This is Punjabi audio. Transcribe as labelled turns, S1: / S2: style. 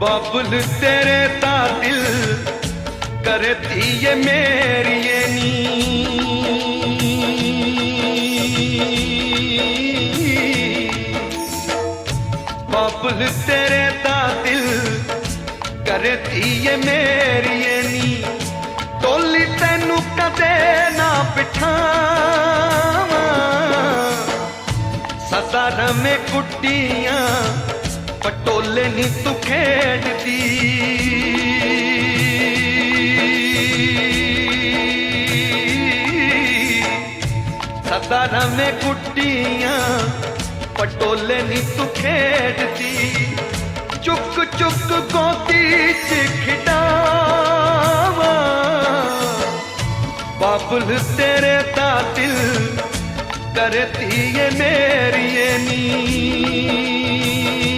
S1: ਬਾਬੁਲ ਤੇਰੇ ਤਾਂ ਦਿਲ ਕਰਤੀ ਏ ਮੇਰੀਏ ਨੀ ਬਾਬੁਲ ਤੇਰੇ ਤਾਂ ਦਿਲ ਕਰਤੀ ਏ ਮੇਰੀਏ ਨੀ ਟੋਲੀ ਤੈਨੂੰ ਕਦੇ ਨਾ ਬਿਠਾਵਾਂ ਸਦਾ ਰਮੇ ਕੁੱਟੀਆਂ ਪਟੋਲੇ ਨੀ ਤੂੰ ਖੇਡਦੀ। ਸਦਾ ਰਮੇ ਕੁੱਟੀਆਂ ਪਟੋਲੇ ਨੀ ਤੂੰ ਖੇਡਦੀ। ਚੁੱਕ ਚੁੱਕ ਗੋਦੀ ਚ ਖਿਡਾਵਾਂ। ਬਾਬਲ ਤੇਰੇ ਦਾ ਦਿਲ ਕਰਤੀ ਏ ਮੇਰੀ ਨੀ।